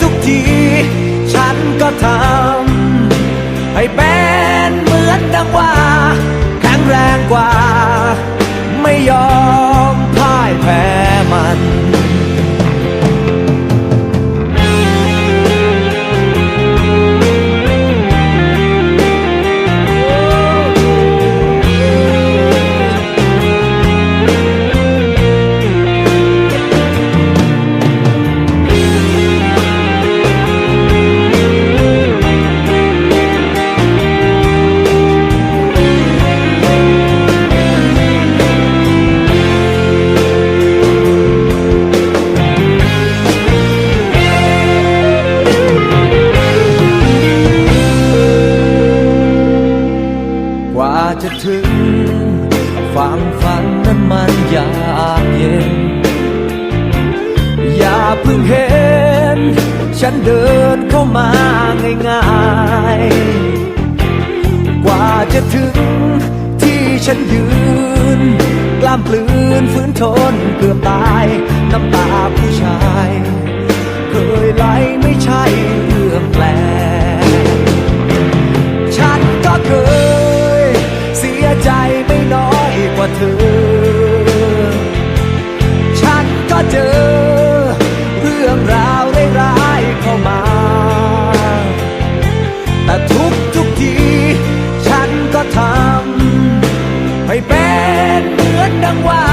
ทุกที ฉันก็ทำให้เป็นเหมือนดังว่า แข็งแรงกว่า จะถึงฝั่งฝันนั้นมันยากเย็น อย่าเพิ่งเห็น ฉันเดินเข้ามาง่ายๆ กว่าจะถึงที่ฉันยืน กล้ามปลืนฝืนทนเกือบตาย น้ำตาผู้ชาย เคยไหลไม่ใช่เรื่องแปลก เธอ ฉันก็เจอ เรื่องราวร้ายๆเข้ามา แต่ทุกทุกที ฉันก็ทำให้เป็นเหมือนดังว่า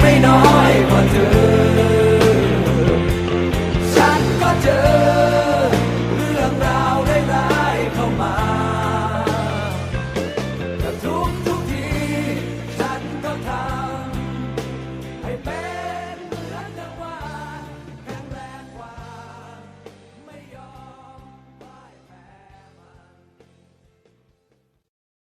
ไม่น้อยกว่าเธอ